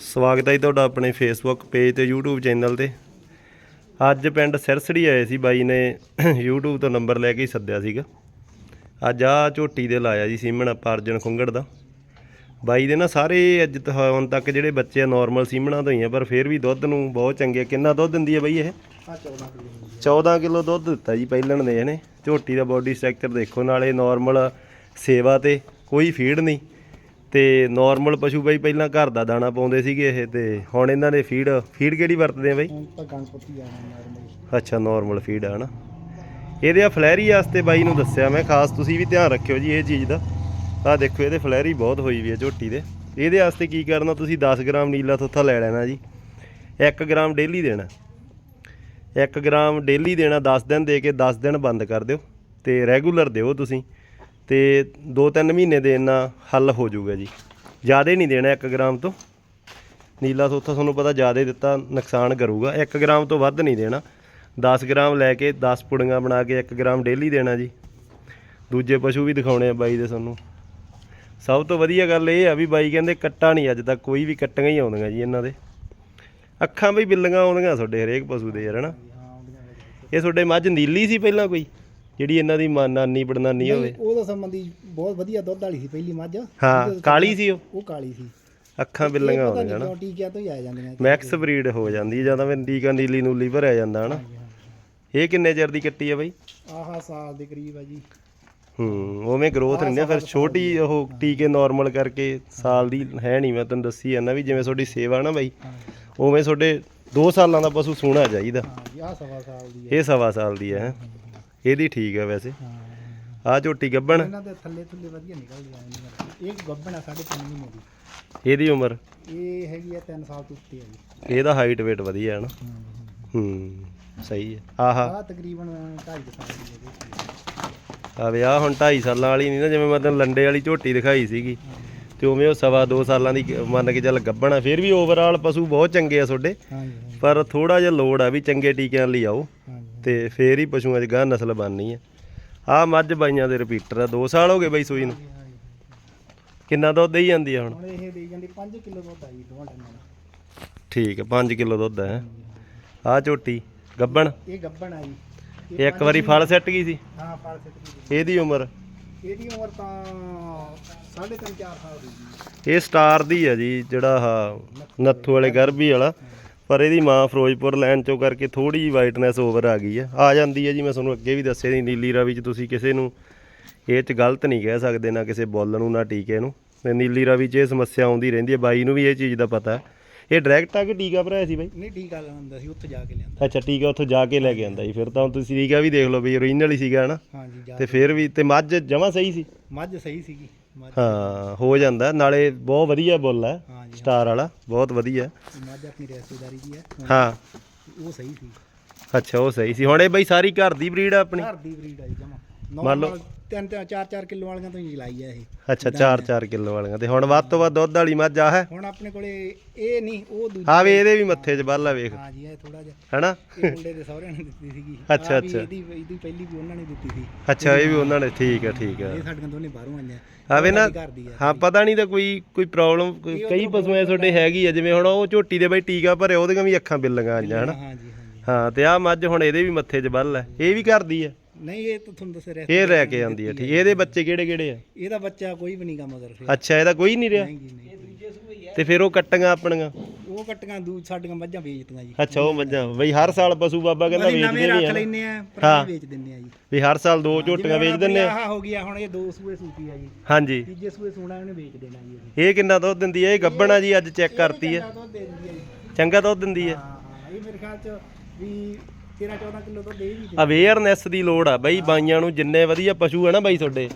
ਸਵਾਗਤ ਹੈ ਜੀ ਤੁਹਾਡਾ ਆਪਣੇ ਫੇਸਬੁੱਕ ਪੇਜ ਤੇ YouTube ਚੈਨਲ ਤੇ। ਅੱਜ ਪਿੰਡ ਸਿਰਸੜੀ ਆਏ ਸੀ ਬਾਈ ਨੇ YouTube ਤੋਂ ਨੰਬਰ ਲੈ ਕੇ ਹੀ ਸੱਦਿਆ ਸੀਗਾ। ਅੱਜ ਆ ਝੋਟੀ ਦੇ ਲਾਇਆ ਜੀ ਸੀਮਣ ਆਪਾਂ ਅਰਜਨ ਖੁੰਗੜ ਦਾ। ਬਾਈ ਦੇ ਨਾ ਸਾਰੇ ਅੱਜ ਤ- ਹੁਣ ਤੱਕ ਜਿਹੜੇ ਬੱਚੇ ਆ ਨਾਰਮਲ ਸੀਮਣਾ ਤੋਂ ਹੀ ਆ ਪਰ ਫਿਰ ਵੀ ਦੁੱਧ ਨੂੰ ਬਹੁਤ ਚੰਗੇ। ਕਿੰਨਾ ਦੁੱਧ ਦਿੰਦੀ ਹੈ ਬਾਈ ਇਹ? ਆ 14 ਕਿਲੋ 14 ਕਿਲੋ ਦੁੱਧ ਦਿੱਤਾ ਜੀ ਪਹਿਲਣ ਦੇ ਇਹਨੇ। ਝੋਟੀ ਦਾ ਬੋਡੀ ਸਟਰਕਚਰ ਦੇਖੋ ਨਾਲੇ ਨਾਰਮਲ ਸੇਵਾ ਤੇ ਕੋਈ ਫੀਡ ਨਹੀਂ। ਤੇ ਨਾਰਮਲ ਪਸ਼ੂ ਬਾਈ ਪਹਿਲਾਂ ਘਰ ਦਾ ਦਾਣਾ ਪਾਉਂਦੇ ਸੀਗੇ ਇਹ ਤੇ ਹੁਣ ਇਹਨਾਂ ਨੇ ਫੀਡ ਫੀਡ ਕਿਹੜੀ ਵਰਤਦੇ ਆ ਬਾਈ? ਹੁਣ ਤਾਂ ਗਣਪਤੀ ਆ ਨਾਰਮਲ ਅੱਛਾ ਨਾਰਮਲ ਫੀਡ ਆ ਹਨਾ। ਇਹਦੇ ਆ ਫਲੈਰੀ ਵਾਸਤੇ ਬਾਈ ਨੂੰ ਦੱਸਿਆ ਮੈਂ ਖਾਸ ਤੁਸੀਂ ਵੀ ਧਿਆਨ ਰੱਖਿਓ ਜੀ ਇਹ ਚੀਜ਼ ਦਾ। ਆਹ ਦੇਖੋ ਇਹਦੇ ਫਲੈਰੀ ਬਹੁਤ ਹੋਈ ਵੀ ਹੈ ਝੋਟੀ ਦੇ। ਇਹਦੇ ਵਾਸਤੇ ਕੀ ਕਰਨਾ ਤੁਸੀਂ 10 ਗ੍ਰਾਮ ਨੀਲਾ ਥੋਥਾ ਲੈ ਲੈਣਾ ਜੀ। 1 ਗ੍ਰਾਮ ਡੇਲੀ ਦੇਣਾ। 1 ਗ੍ਰਾਮ ਡੇਲੀ ਦੇਣਾ 10 ਦਿਨ ਦੇ ਕੇ 10 ਦਿਨ ਬੰਦ ਕਰ ਦਿਓ ਤੇ ਰੈਗੂਲਰ ਦਿਓ ਤੁਸੀਂ। ਤੇ 2-3 ਮਹੀਨੇ ਦੇ ਇੰਨਾ ਹੱਲ ਹੋ ਜਾਊਗਾ ਜੀ। ਜ਼ਿਆਦਾ ਨਹੀਂ ਦੇਣਾ 1 ਗ੍ਰਾਮ ਤੋਂ। ਨੀਲਾ ਥੋਥਾ ਤੁਹਾਨੂੰ ਪਤਾ ਜ਼ਿਆਦਾ ਦਿੱਤਾ, ਨੁਕਸਾਨ ਕਰੂਗਾ। 1 ਗ੍ਰਾਮ ਤੋਂ ਵੱਧ ਨਹੀਂ ਦੇਣਾ। 10 ਗ੍ਰਾਮ ਲੈ ਕੇ 10 ਪੁੜੀਆਂ ਬਣਾ ਕੇ 1 ਗ੍ਰਾਮ ਡੇਲੀ ਦੇਣਾ ਜੀ। ਦੂਜੇ ਪਸ਼ੂ ਵੀ ਦਿਖਾਉਣੇ ਆ ਬਾਈ ਦੇ ਤੁਹਾਨੂੰ ਸਭ ਤੋਂ ਵਧੀਆ ਗੱਲ ਇਹ ਆ ਵੀ ਬਾਈ ਕਹਿੰਦੇ ਕੱਟਾ ਨਹੀਂ ਅੱਜ ਤੱਕ, ਕੋਈ ਵੀ ਕੱਟੀਆਂ ਹੀ ਆਉਂਦੀਆਂ ਜੀ ਇਹਨਾਂ ਦੇ। ਅੱਖਾਂ ਵੀ ਬਿੱਲੀਆਂ ਆਉਂਦੀਆਂ ਤੁਹਾਡੇ ਹਰੇਕ ਪਸ਼ੂ ਦੇ ਯਾਰ ਹਨਾ ਇਹ ਤੁਹਾਡੇ ਮੱਝ ਨੀਲੀ ਸੀ ਪਹਿਲਾਂ ਕੋਈ? ਜਿਹੜੀ ਇਹਨਾਂ ਦੀ ਮਾਂ- ਨਾਨੀ ਪੜਨਾਨੀ ਹੋਵੇ। ਉਹਦਾ ਸੰਬੰਧੀ ਬਹੁਤ ਵਧੀਆ ਦੁੱਧ ਵਾਲੀ ਸੀ ਪਹਿਲੀ ਮੱਝ। ਹਾਂ ਕਾਲੀ ਸੀ ਉਹ? ਉਹ ਕਾਲੀ ਸੀ। ਅੱਖਾਂ ਬਿੱਲੀਆਂ ਪਤਾ ਆਉਂਦੀਆਂ ਨਹੀਂ ਕਿਉਂ ਟੀਕਿਆਂ ਤੋਂ ਹੀ ਆ ਜਾਂਦੀਆਂ। ਮੈਕਸ ਬਰੀਡ ਹੋ ਜਾਂਦੀ ਹੈ ਜਾਂ ਤਾਂ ਫਿਰ ਟੀਕਾ ਨੀਲੀ ਨੂਲੀ ਭਰਿਆ ਜਾਂਦਾ ਹਨਾ। ਇਹ ਕਿੰਨੇ ਚਿਰ ਦੀ ਕੱਟੀ ਆ ਬਾਈ? ਆਹ ਸਾਲ ਦੇ ਕਰੀਬ ਆ ਜੀ। ਹੂੰ ਉਵੇਂ ਗਰੋਥ ਨਹੀਂ ਨਾ ਫਿਰ ਛੋਟੀ ਉਹ ਟੀਕੇ ਨਾਰਮਲ ਕਰਕੇ ਸਾਲ ਦੀ ਹੈ ਨਹੀਂ ਮੈਂ ਤੈਨੂੰ ਦੱਸੀ ਜਾਂਦਾ ਵੀ ਜਿਵੇਂ ਤੁਹਾਡੀ ਸੇਵਾ ਨਾ ਬਾਈ ਹਾਂ। ਉਵੇਂ ਤੁਹਾਡੇ 2 ਸਾਲਾਂ ਦਾ ਪਸ਼ੂ ਸੋਹਣਾ ਚਾਹੀਦਾ। ਹਾਂ ਜੀ ਆਹ ਸਵਾ ਸਾਲ ਦੀ ਹੈ ਇਹ ਸਵਾ ਸਾਲ ਦੀ ਹੈ? ਹੈਂ। ਇਹਦੀ ਠੀਕ ਹੈ ਵੈਸੇ। ਆ ਝੋਟੀ ਗੱਬਣ। ਇਹਨਾਂ ਦੇ ਥੱਲੇ ਥੱਲੇ ਵਧੀਆ ਨਿਕਲਦੀਆਂ ਇਹਨਾਂ ਇਹ ਗੱਬਣਾ ਸਾਢੇ ਤਿੰਨ ਮਹੀਨੇ ਦੀ ਇਹਦੀ ਉਮਰ? ਇਹ ਹੈਗੀ ਆ 3 ਸਾਲ ਤੋਂ ਉੱਤੇ ਆ ਜੀ। ਇਹਦਾ ਹਾਈਟ weight ਵਧੀਆ ਹੈ ਨਾ। ਹੂੰ ਸਹੀ ਹੈ ਆਹਾ। ਆਹ ਤਕਰੀਬਨ 2.5 ਸਾਲ ਦੀ ਹੈ ਆ। ਵਿਆਹ ਹੁਣ 2.5 ਸਾਲਾਂ ਵਾਲੀ ਨਹੀਂ ਨਾ ਜਿਵੇਂ ਮੈਂ ਤੈਨੂੰ ਲੰਡੇ ਵਾਲੀ ਝੋਟੀ ਦਿਖਾਈ ਸੀਗੀ। ਤੇ ਉਵੇਂ ਉਹ ਸਵਾ 2 ਸਾਲਾਂ ਦੀ ਮੰਨ ਕੇ ਚੱਲ ਗੱਬਣਾ ਫਿਰ ਵੀ ਓਵਰਆਲ ਪਸ਼ੂ ਬਹੁਤ ਚੰਗੇ ਆ ਤੁਹਾਡੇ। ਪਰ ਥੋੜਾ ਜਿਹਾ ਲੋੜ ਆ ਵੀ ਚੰਗੇ ਟੀਕਿਆਂ ਲਈ ਆਓ। ਤੇ ਫੇਰ ਹੀ ਪਸ਼ੂਆਂ 'ਚ ਗਾਂ ਨਸਲ ਬਣਨੀ ਹੈ ਆ ਮੱਝ ਬਾਈਆਂ ਦੇ ਰਿਪੀਟਰ ਆ 2 ਸਾਲ ਹੋ ਗਏ ਬਾਈ ਸੂਈ ਨੂੰ। ਕਿੰਨਾ ਦੁੱਧ ਦੇਈ ਜਾਂਦੀ ਆ ਹੁਣ? ਹੁਣ ਇਹ ਦੇ ਜਾਂਦੀ 5 ਕਿਲੋ ਦੁੱਧ ਆ ਜੀ ਦੋਵਾਂ ਦਾ। ਠੀਕ ਹੈ 5 ਕਿਲੋ ਦੁੱਧ ਹੈ ਆ ਝੋਟੀ ਗੱਬਣ? ਇਹ ਗੱਬਣ ਆ ਜੀ। ਇਹ ਇੱਕ ਵਾਰੀ ਫਲ ਸੱਟ ਗਈ ਸੀ? ਹਾਂ ਫਲ ਸਿੱਟ ਗਈ ਇਹਦੀ ਉਮਰ? ਇਹਦੀ ਉਮਰ ਤਾਂ ਸਾਢੇ ਤਿੰਨ ਚਾਰ ਸਾਲ ਦੀ ਜੀ। ਇਹ ਸਟਾਰ ਦੀ ਹੈ ਜੀ ਜਿਹੜਾ ਆਹ ਨੱਥੂ ਵਾਲੇ ਗਰਭੀ ਵਾਲਾ। ਪਰ ਇਹਦੀ ਮਾਂ ਫਿਰੋਜ਼ਪੁਰ ਲੈਣ ਚੋਂ ਕਰਕੇ ਥੋੜੀ ਜਿਹੀ ਵਾਈਟਨੈਸ ਓਵਰ ਆ ਗਈ ਹੈ। ਆ ਜਾਂਦੀ ਹੈ ਜੀ ਮੈਂ ਤੁਹਾਨੂੰ ਅੱਗੇ ਵੀ ਦੱਸਿਆ ਸੀ ਨੀਲੀ ਰਾਵੀ 'ਚ ਤੁਸੀਂ ਕਿਸੇ ਨੂੰ ਇਹ 'ਚ ਗਲਤ ਨਹੀਂ ਕਹਿ ਸਕਦੇ ਨਾ ਕਿਸੇ ਬੋਲ ਨੂੰ ਨਾ ਟੀਕੇ ਨੂੰ। ਤੇ ਨੀਲੀ ਰਾਵੀ 'ਚ ਇਹ ਸਮੱਸਿਆ ਆਉਂਦੀ ਰਹਿੰਦੀ ਹੈ। ਬਾਈ ਨੂੰ ਵੀ ਇਹ ਚੀਜ਼ ਦਾ ਪਤਾ ਇਹ ਡਾਇਰੈਕਟ ਆ ਕੇ ਟੀਕਾ ਭਰਾਇਆ ਸੀ ਬਾਈ? ਨਹੀਂ ਟੀਕਾ ਲਾਉਂਦਾ ਸੀ ਉੱਥੇ ਜਾ ਕੇ ਲਿਆਂਦਾ ਅੱਛਾ ਟੀਕਾ ਉੱਥੋਂ ਜਾ ਕੇ ਲੈ ਕੇ ਆਂਦਾ ਜੀ ਫਿਰ ਤਾਂ ਤੁਸੀਂ ਟੀਕਾ ਵੀ ਦੇਖ ਲਓ ਵੀ ਓਰੀਜਨਲ ਹੀ ਸੀਗਾ ਹਨਾ? ਹਾਂ ਜੀ ਜਾ ਤੇ ਫਿਰ ਵੀ ਤੇ ਮੱਝ ਜਮਾ ਸਹੀ ਸੀ? ਮੱਝ ਸਹੀ ਸੀਗੀ। ਹਾਂ ਹੋ ਜਾਂਦਾ। ਨਾਲੇ ਬਹੁਤ ਵਧੀਆ ਬੁੱਲ ਹੈ। ਸਟਾਰ ਵਾਲਾ ਬਹੁਤ ਵਧੀਆ ਮੱਝ ਆਪਣੀ ਰਿਸ਼ਤੇਦਾਰੀ ਦੀ ਹੈ। ਹਾਂ। ਉਹ ਸਹੀ ਸੀ। ਅੱਛਾ ਉਹ ਸਹੀ ਸੀ। ਹੁਣ ਇਹ ਬਈ ਸਾਰੀ ਘਰ ਦੀ ਬਰੀਡ ਆ ਆਪਣੀ? ਘਰ ਦੀ ਬਰੀਡ ਆ ਜੀ ਜਮਾ। ਮੰਨ ਲਓ- ਤਿੰਨ ਤਿੰਨ ਚਾਰ ਚਾਰ ਕਿਲੋ ਵਾਲੀਆਂ ਤੋਂ ਹੀ ਲਾਈ ਆ ਇਹ। ਅੱਛਾ 4-4 ਕਿਲੋ ਵਾਲੀਆਂ ਤੇ ਹੁਣ ਵੱਧ ਤੋਂ ਵੱਧ ਦੁੱਧ ਵਾਲੀ ਮੱਝ ਆ ਹੈ? ਹੁਣ ਆਪਣੇ ਕੋਲੇ ਇਹ ਨਹੀਂ ਉਹ ਦੂਜੀ ਆ ਵੇ ਇਹਦੇ ਵੀ ਮੱਥੇ 'ਚ ਬੱਲ ਆ ਵੇਖ। ਹਾਂ ਜੀ ਇਹ ਥੋੜਾ ਜਿਹਾ ਹੈਨਾ? ਇਹ ਮੁੰਡੇ ਦੇ ਸਹੁਰਿਆਂ ਨੇ ਦਿੱਤੀ ਸੀਗੀ। ਅੱਛਾ, ਅੱਛਾ। ਇਹਦੀ ਇਹਦੀ ਪਹਿਲੀ ਵੀ ਉਹਨਾਂ ਨੇ ਦਿੱਤੀ ਸੀ। ਅੱਛਾ ਇਹ ਵੀ ਉਹਨਾਂ ਨੇ ਠੀਕ ਹੈ ਠੀਕ ਹੈ ਇਹ ਸਾਡੀਆਂ ਦੋਨੇ ਬਾਹਰੋਂ ਆਈਆਂ। ਆਵੇ ਨਾ ਆ ਹਾਂ ਪਤਾ ਨਹੀਂ ਤਾਂ ਕੋਈ ਕੋਈ ਪ੍ਰੋਬਲਮ ਕਈ ਪਸ਼ੂਆਂ ਤੁਹਾਡੇ ਹੈਗੀ ਆ ਜਿਵੇਂ ਹੁਣ ਉਹ ਝੋਟੀ ਦੇ ਬਈ ਟੀਕਾ ਭਰਿਆ ਉਹਦੀਆਂ ਵੀ ਅੱਖਾਂ ਬਿੱਲੀਆਂ ਆਈਆਂ ਹਨਾ? ਹਾਂ ਜੀ ਹਾਂ ਹਾਂ ਤੇ ਆ ਮੱਝ ਹੁਣ ਇਹਦੇ ਵੀ ਮੱਥੇ 'ਚ ਬੱਲ ਹੈ ਇਹ ਵੀ ਕਰਦੀ ਆ। ਨਹੀਂ ਇਹ ਤਾਂ ਤੁਹਾਨੂੰ ਦੱਸ ਰਿਹਾ ਇਹ ਲੈ ਕੇ ਆਂਦੀ ਆ ਠੀਕ। ਇਹਦੇ ਬੱਚੇ ਕਿਹੜੇ ਕਿਹੜੇ ਆ? ਇਹਦਾ ਬੱਚਾ ਕੋਈ ਵੀ ਨਹੀਂਗਾ ਮਗਰ ਫਿਰ। ਅੱਛਾ ਇਹਦਾ ਕੋਈ ਨਹੀਂ ਰਿਹਾ? ਨਹੀਂ ਜੀ ਨਹੀਂ। ਤੇ ਫਿਰ ਉਹ ਕੱਟੀਆਂ ਆਪਣੀਆਂ? ਉਹ ਕੱਟੀਆਂ ਦੂ ਸਾਡੀਆਂ ਮੱਝਾਂ ਵੇਚਤੀਆਂ ਜੀ। ਅੱਛਾ ਉਹ ਮੱਝਾਂ। ਬਈ ਹਰ ਸਾਲ ਪਸ਼ੂ ਬਾਬਾ ਕਹਿੰਦਾ ਅਸੀਂ ਵੇਚਦੇ ਨਵੇਂ ਨਹੀਂ ਰੱਖ ਆ ਲੈਨੇ ਆ ਹਾਂ। ਪੁਰਾਣੇ ਵੇਚ ਦਿੰਨੇ ਆ ਜੀ। ਵੀ ਹਰ ਸਾਲ ਦੋ ਝੋਟੀਆਂ ਵੇਚ ਦਿੰਨੇ ਆ। ਆਹ ਹੋ ਗਿਆ ਹੁਣ ਇਹ ਦੋ ਸੂਏ ਸੂਪੀ ਆ ਜੀ। ਹਾਂਜੀ। ਤੀਜੇ ਸੂਏ ਸੂਣਾ ਇਹਨੇ ਵੇਚ ਦੇਣਾ ਜੀ ਅਸੀਂ ਇਹ ਕਿੰਨਾ ਦੁੱਧ ਦਿੰਦੀ ਹੈ ਇਹ ਗੱਬਣਾ ਜੀ ਅੱਜ ਚੈੱਕ ਕਰਤੀ ਹੈ ਕਿੰਨਾ ਦੁੱਧ ਦੇ ਦਿੰਦੀ ਆ ਜੀ। ਚੰਗਾ ਦੁੱਧ ਦਿੰਦੀ ਹੈ ਹਾਂ ਹਾਂ। ਇਹ ਮੇਰੇ ਖਿਆਲ ਚ ਵੀ 13 14 ਕਿਲੋ ਦੁੱਧ ਇਹ ਵੀ ਅਵੇਅਰਨੈਸ ਦੀ ਲੋੜ ਆ ਬਈ ਬਾਈਆਂ ਨੂੰ ਜਿੰਨੇ ਵਧੀਆ ਪਸ਼ੂ ਆ ਨਾ ਬਾਈ ਤੁਹਾਡੇ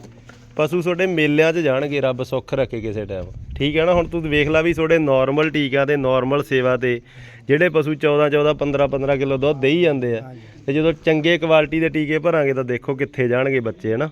ਪਸ਼ੂ ਤੁਹਾਡੇ ਮੇਲਿਆਂ 'ਚ ਜਾਣਗੇ ਰੱਬ ਸੁੱਖ ਰੱਖੇ ਕਿਸੇ ਟਾਈਮ ਠੀਕ ਹੈ ਨਾ ਹੁਣ ਤੂੰ ਵੇਖ ਲੈ ਵੀ ਤੁਹਾਡੇ ਨਾਰਮਲ ਟੀਕਿਆਂ ਤੇ ਨਾਰਮਲ ਸੇਵਾ ਤੇ ਜਿਹੜੇ ਪਸ਼ੂ 14 14 15 15 ਕਿਲੋ ਦੁੱਧ ਦੇਈ ਜਾਂਦੇ ਆ ਤੇ ਜਦੋਂ ਚੰਗੇ ਕੁਆਲਿਟੀ ਦੇ ਟੀਕੇ ਭਰਾਂਗੇ ਤਾਂ ਦੇਖੋ ਕਿੱਥੇ ਜਾਣਗੇ ਬੱਚੇ ਹਨਾ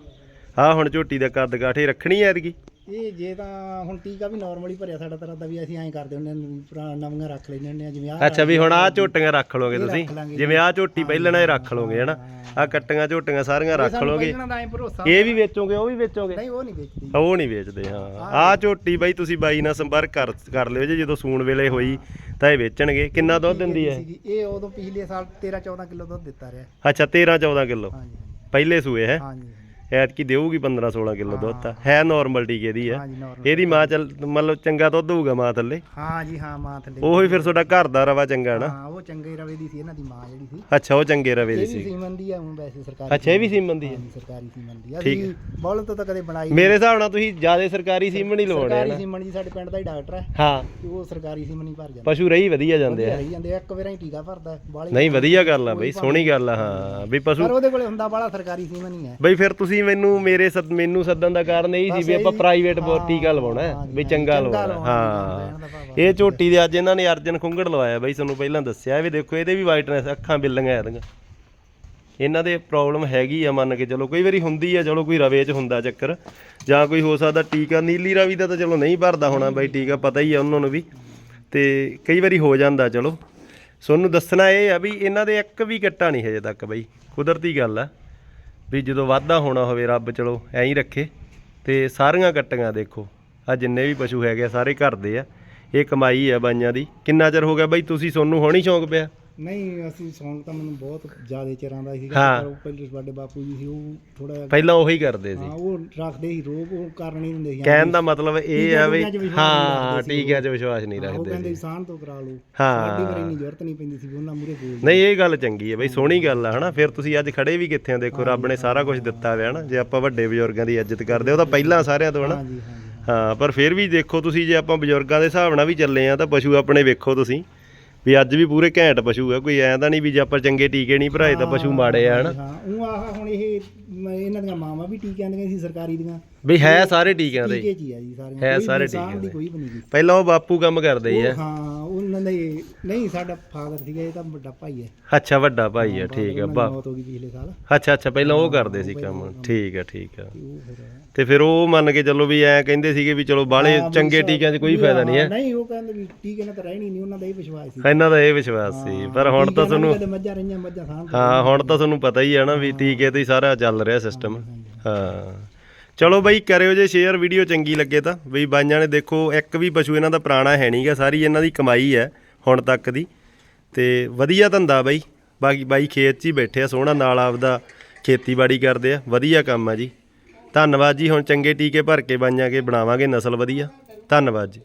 ਆਹ ਹੁਣ ਝੋਟੀ ਦਾ ਕੱਦ ਕਾਠੇ ਰੱਖਣੀ ਐ ਐਤਕੀ। ਇਹ ਜੇ ਤਾਂ ਹੁਣ ਟੀਕਾ ਵੀ ਨਾਰਮਲੀ ਭਰਿਆ ਸਾਡਾ ਤਰ੍ਹਾਂ ਦਾ ਵੀ ਅਸੀਂ ਐਂ ਕਰਦੇ ਹੁੰਦੇ ਹਾਂ ਪੁਰਾਣਾ ਨਵੀਆਂ ਰੱਖ ਲੈਂਦੇ ਹੁੰਦੇ ਆ ਜਿਵੇਂ ਆਹ ਅੱਛਾ ਵੀ ਹੁਣ ਆਹ ਝੋਟੀਆਂ ਰੱਖ ਲਓਗੇ ਤੁਸੀਂ। ਲਾਂਗੇ ਜਿਵੇਂ ਆਹ ਝੋਟੀ ਪਹਿਲਾਂ ਨਾਲ ਹੀ ਰੱਖ ਲਓਗੇ ਹਨਾ? ਆਹ ਕੱਟੀਆਂ ਝੋਟੀਆਂ ਸਾਰੀਆਂ ਰੱਖ ਦਾ ਐਂ ਭਰੋਸਾ ਇਹ ਵੀ ਵੇਚੋਗੇ ਉਹ ਵੀ ਵੇਚੋਗੇ? ਨਹੀਂ ਉਹ ਨਹੀਂ ਵੇਚਦੀ। ਉਹ ਨਹੀਂ ਵੇਚਦੇ ਹਾਂ। ਆਹ ਝੋਟੀ ਬਾਈ ਤੁਸੀਂ ਬਾਈ ਨਾਲ ਸੰਪਰਕ ਕਰ ਕਰ ਲਿਓ ਜੇ ਜਦੋਂ ਸੂਣ ਵੇਲੇ ਹੋਈ ਤਾਂ ਇਹ ਵੇਚਣਗੇ। ਕਿੰਨਾ ਦੁੱਧ ਦਿੰਦੀ ਹੈ? ਸੀਗੀ। ਇਹ ਉਦੋਂ ਪਿਛਲੇ ਸਾਲ 13 14 ਕਿਲੋ ਦੁੱਧ ਦਿੱਤਾ ਰਿਹਾ। ਅੱਛਾ 13 14 ਕਿਲੋ। ਹਾਂਜੀ ਪਹਿਲੇ ਸੂਏ ਹੈ? ਹਾਂਜੀ। ਐਤਕੀ ਦੇਊਗੀ 15 16 ਕਿਲੋ ਦੁੱਧ ਤਾਂ। ਹੈ ਨਾਰਮਲ ਟੀਕੇ ਦੀ ਹਾਂਜੀ ਨਾਰਮਲ ਇਹਦੀ ਮਾਂ ਚੱਲ ਮਤਲਬ ਚੰਗਾ ਦੁੱਧ ਹੋਊਗਾ ਮਾਂ ਥੱਲੇ? ਹਾਂ ਜੀ ਹਾਂ ਮਾਂ ਥੱਲੇ। ਉਹੀ ਫਿਰ ਤੁਹਾਡਾ ਘਰ ਦਾ ਰਵਾ ਚੰਗਾ ਨਾ? ਹਾਂ ਉਹ ਚੰਗੇ ਰਵੇ ਦੀ ਸੀ ਇਹਨਾਂ ਦੀ ਮਾਂ ਜਿਹੜੀ ਸੀ। ਅੱਛਾ ਉਹ ਚੰਗੇ ਰਵੇ ਦੀ ਇਹ ਵੀ ਸੀ। ਸੀਮਨ ਦੀ ਆ ਹੁਣ ਵੈਸੇ ਸਰਕਾਰੀ ਅੱਛਾ ਇਹ ਵੀ ਸੀਮਨ ਦੀ ਹੈ ਹਾਂਜੀ, ਸਰਕਾਰੀ ਸੀਮਨ ਦੀ ਆ। ਠੀਕ ਅਸੀਂ ਤੋਂ ਤਾਂ ਕਦੇ ਬਣਾਈ ਮੇਰੇ ਹਿਸਾਬ ਨਾਲ ਤੁਸੀਂ ਜ਼ਿਆਦਾ ਸਰਕਾਰੀ ਸੀਮਨ ਹੀ ਲਵਾਉਣੇ ਆ ਸਰਕਾਰੀ ਨਾ। ਸੀਮਨ ਜੀ ਸਾਡੇ ਪਿੰਡ ਦਾ ਹੀ ਡਾਕਟਰ ਹੈ। ਹਾਂ। ਤੇ ਉਹ ਸਰਕਾਰੀ ਸੀਮਨ ਹੀ ਭਰ ਜਾਂਦਾ। ਪਸ਼ੂ ਰਹੀ ਵਧੀਆ ਜਾਂਦੇ ਆ। ਰਹੀ ਜਾਂਦੇ ਆ, ਇੱਕ ਵਾਰ ਹੀ ਟੀਕਾ ਭਰਦਾ ਬਾਲੇ ਨਹੀਂ ਵਧੀਆ ਗੱਲ ਆ ਬਈ ਸੋਹਣੀ ਗੱਲ ਆ ਹਾਂ ਵੀ ਪਸ਼ੂ ਪਰ ਉਹਦੇ ਕੋਲੇ ਹੁੰਦਾ ਬਾਲਾ ਸਰਕਾਰੀ ਸੀਮਨ ਹੀ ਹੈ। ਬਈ ਫਿਰ ਤੁਸੀਂ ਮੈਨੂੰ ਮੇਰੇ ਸੱਦ ਮੈਨੂੰ ਸੱਦਣ ਦਾ ਕਾਰਨ ਇਹ ਸੀ ਵੀ ਆਪਾਂ ਪ੍ਰਾਈਵੇਟ ਟੀਕਾ ਲਵਾਉਣਾ ਵੀ ਚੰਗਾ ਲਵਾਉਣਾ ਹਾਂ। ਇਹ ਝੋਟੀ ਦੇ ਅੱਜ ਇਹਨਾਂ ਨੇ ਅਰਜਨ ਖੁੰਗੜ ਲਵਾਇਆ ਬਈ ਤੁਹਾਨੂੰ ਪਹਿਲਾਂ ਦੱਸਿਆ ਵੀ ਦੇਖੋ ਇਹਦੇ ਵੀ ਵਾਈਟਨੈਸ ਅੱਖਾਂ ਬਿੱਲੀਆਂ ਇਹਦੀਆਂ। ਇਹਨਾਂ ਦੇ ਪ੍ਰੋਬਲਮ ਹੈਗੀ ਆ ਮੰਨ ਕੇ ਚਲੋ ਕਈ ਵਾਰੀ ਹੁੰਦੀ ਆ ਚਲੋ ਕੋਈ ਰਵੇ ਚ ਹੁੰਦਾ ਚੱਕਰ ਜਾਂ ਕੋਈ ਹੋ ਸਕਦਾ ਟੀਕਾ ਨੀਲੀ ਰਾਵੀ ਦਾ ਤਾਂ ਚਲੋ ਨਹੀਂ ਭਰਦਾ ਹੋਣਾ ਬਈ ਟੀਕਾ ਪਤਾ ਹੀ ਆ ਉਹਨਾਂ ਨੂੰ ਵੀ ਤੇ ਕਈ ਵਾਰੀ ਹੋ ਜਾਂਦਾ ਚਲੋ। ਸੋਨੂੰ ਦੱਸਣਾ ਇਹ ਆ ਵੀ ਇਹਨਾਂ ਦੇ ਇੱਕ ਵੀ ਕੱਟਾ ਨਹੀਂ ਹਜੇ ਤੱਕ ਬਈ ਕੁਦਰਤੀ ਗੱਲ ਆ। ਵੀ ਜਦੋਂ ਵਾਧਾ ਹੋਣਾ ਹੋਵੇ ਰੱਬ ਚਲੋ ਐਂ ਹੀ ਰੱਖੇ। ਤੇ ਸਾਰੀਆਂ ਕੱਟੀਆਂ ਦੇਖੋ। ਆ ਜਿੰਨੇ ਵੀ ਪਸ਼ੂ ਹੈਗੇ ਆ, ਸਾਰੇ ਘਰ ਦੇ ਆ। ਇਹ ਕਮਾਈ ਆ ਬਾਈਆਂ ਦੀ। ਕਿੰਨਾ ਚਿਰ ਹੋ ਗਿਆ ਬਾਈ ਤੁਸੀਂ ਸੋਨੂੰ ਹੋਣੀ ਸ਼ੌਂਕ ਪਿਆ? ਨਹੀਂ ਅਸੀਂ ਸੌਂਗ ਤਾਂ ਮੈਨੂੰ ਬਹੁਤ ਜ਼ਿਆਦਾ ਚਿਰਾਂ ਦਾ ਸੀਗਾ ਹਾਂ। ਪਰ ਉਹ ਪਹਿਲੇ ਸਾਡੇ ਬਾਪੂ ਜੀ ਸੀ ਉਹ ਥੋੜਾ ਪਹਿਲਾਂ ਉਹੀ ਕਰਦੇ ਸੀ। ਹਾਂ ਉਹ ਰੱਖਦੇ ਸੀ ਰੋਗ ਉਹ ਕਰ ਨਹੀਂ ਦਿੰਦੇ ਸੀ। ਕਹਿਣ ਦਾ ਮਤਲਬ ਇਹ ਆ ਵੀ ਟੀਕਿਆਂ 'ਚ ਵਿਸ਼ਵਾਸ ਹਾਂ ਟੀਕਿਆਂ 'ਚ ਵਿਸ਼ਵਾਸ ਨਹੀਂ ਹਾਂ, ਉਹ ਰੱਖਦੇ ਕਹਿੰਦੇ ਸੀ। ਸਾਨ ਤੋਂ ਕਰਾ ਲਓ। ਹਾਂ। ਸਾਡੀ ਵਾਰ ਇੰਨੀ ਜ਼ਰੂਰਤ ਨਹੀਂ ਪੈਂਦੀ ਸੀ ਵੀ ਉਹਨਾਂ ਮੂਰੇ ਬੋਲ ਨਹੀਂ ਇਹ ਗੱਲ ਚੰਗੀ ਹੈ ਬਈ ਸੋਹਣੀ ਗੱਲ ਆ ਹਨਾ? ਫਿਰ ਤੁਸੀਂ ਅੱਜ ਖੜੇ ਵੀ ਕਿੱਥੇ ਆ ਦੇਖੋ ਰੱਬ ਨੇ ਸਾਰਾ ਕੁਝ ਦਿੱਤਾ ਹੋਇਆ ਹਨਾ? ਜੇ ਆਪਾਂ ਵੱਡੇ ਬਜ਼ੁਰਗਾਂ ਦੀ ਇੱਜ਼ਤ ਕਰਦੇ ਉਹ ਤਾਂ ਪਹਿਲਾਂ ਸਾਰਿਆਂ ਤੋਂ ਹਨਾ? ਹਾਂਜੀ ਹਾਂਜੀ। ਹਾਂ ਪਰ ਫਿਰ ਵੀ ਦੇਖੋ ਤੁਸੀਂ ਜੇ ਆਪਾਂ ਬਜ਼ੁਰਗਾਂ ਦੇ ਹਿਸਾਬ ਨਾਲ ਵੀ ਚੱਲੇ ਆ ਤਾਂ ਪਸ਼ੂ ਆਪਣੇ ਵੇਖੋ ਤੁਸੀਂ। ਵੀ ਅੱਜ ਵੀ ਪੂਰੇ ਘੈਂਟ ਪਸ਼ੂ ਆ ਕੋਈ ਐਂ ਤਾਂ ਨਹੀਂ ਵੀ ਜੇ ਆਪਾਂ ਚੰਗੇ ਟੀਕੇ ਨਹੀਂ ਭਰਾਏ ਤਾਂ ਪਸ਼ੂ ਮਾੜੇ ਆ ਹਨਾ? ਹਾਂ ਉਹ ਆਹ ਹੁਣ ਇਹ ਮ- ਇਹਨਾਂ ਦੀਆਂ ਮਾਵਾਂ ਵੀ ਟੀਕਿਆਂ ਦੀਆਂ ਸੀ ਸਰਕਾਰੀ ਦੀਆਂ। ਵੀ ਹੈ ਸਾਰੇ ਟੀਕਿਆਂ ਦੇ। ਟੀਕੇ ਚ ਹੀ ਆ ਜੀ ਸਾਰੀਆਂ। ਹੈ ਕੋਈ ਸਾਰੇ ਇਨਸਾਨ ਦੀ। ਕੋਈ ਗੀ ਪਹਿਲਾਂ ਉਹ ਬਾਪੂ ਕੰਮ ਕਰਦੇ ਹੀ ਆ। ਹਾਂ ਉਹਨਾਂ ਦੇ ਨਹੀਂ ਸਾਡਾ ਫਾਦਰ ਸੀਗਾ ਇਹ ਤਾਂ ਵੱਡਾ ਭਾਈ ਹੈ। ਅੱਛਾ ਵੱਡਾ ਭਾਈ ਆ ਠੀਕ ਆ ਉਹਨਾਂ ਦੀ ਬਾ ਮੌਤ ਹੋ ਗਈ ਪਿਛਲੇ ਸਾਲ। ਅੱਛਾ ਅੱਛਾ ਪਹਿਲਾਂ ਉਹ ਕਰਦੇ ਸੀ ਕੰਮ ਠੀਕ ਆ ਠੀਕ ਆ ਤੇ ਉਹ ਫਿਰ ਤੇ ਫਿਰ ਉਹ ਮੰਨ ਕੇ ਚੱਲੋ ਵੀ ਐਂ ਕਹਿੰਦੇ ਸੀਗੇ ਵੀ ਚਲੋ ਬਾਲੇ ਹਾਂ, ਵੀ ਚੰਗੇ ਸਾ- ਟੀਕਿਆਂ 'ਚ ਕੋਈ ਫਾਇਦਾ ਨਹੀਂ ਹੈ ਨਹੀਂ ਉਹ ਕਹਿੰਦੇ ਵੀ ਟੀਕੇ ਨਾਲ ਤਾਂ ਰਹਿਣੀ ਨਹੀਂ ਉਹਨਾਂ ਦਾ ਇਹ ਵਿਸ਼ਵਾਸ ਸੀ। ਇਹਨਾਂ ਦਾ ਇਹ ਵਿਸ਼ਵਾਸ ਸੀ। ਪਰ ਹੁਣ ਤਾਂ ਤੁਹਾਨੂੰ ਕਦੇ ਮੱਝਾਂ ਰਹੀਆਂ ਮੱਝਾਂ ਖਾਣ ਹਾਂ ਹੁਣ ਤਾਂ ਤੁਹਾਨੂੰ ਪਤਾ ਹੀ ਹੈ ਨਾ ਵੀ ਟੀਕੇ ਤੇ ਹੀ ਸਾਰਾ ਚੱਲ ਰਿਹਾ ਸਿਸਟਮ ਹਾਂ। ਚਲੋ ਬਾਈ, ਕਰਿਓ ਜੇ ਸ਼ੇਅਰ ਵੀਡੀਓ ਚੰਗੀ ਲੱਗੇ ਤਾਂ। ਬਈ, ਬਾਈਆਂ ਨੇ ਦੇਖੋ, ਇੱਕ ਵੀ ਪਸ਼ੂ ਇਹਨਾਂ ਦਾ ਪੁਰਾਣਾ ਹੈ ਨਹੀਂਗਾ ਸਾਰੀ ਇਹਨਾਂ ਦੀ ਕਮਾਈ ਹੈ ਹੁਣ ਤੱਕ ਦੀ। ਤੇ ਵਧੀਆ ਧੰਦਾ ਬਾਈ। ਬਾਕੀ ਬਾਈ ਖੇਤ 'ਚ ਹੀ ਬੈਠੇ ਆ, ਸੋਹਣਾ ਨਾਲ ਆਪਦਾ ਖੇਤੀਬਾੜੀ ਕਰਦੇ ਆ। ਵਧੀਆ ਕੰਮ ਆ ਜੀ। ਧੰਨਵਾਦ ਜੀ, ਹੁਣ ਚੰਗੇ ਟੀਕੇ ਭਰ ਕੇ ਬਾਈਆਂ ਕੇ ਬਣਾਵਾਂਗੇ ਨਸਲ ਵਧੀਆ। ਧੰਨਵਾਦ ਜੀ।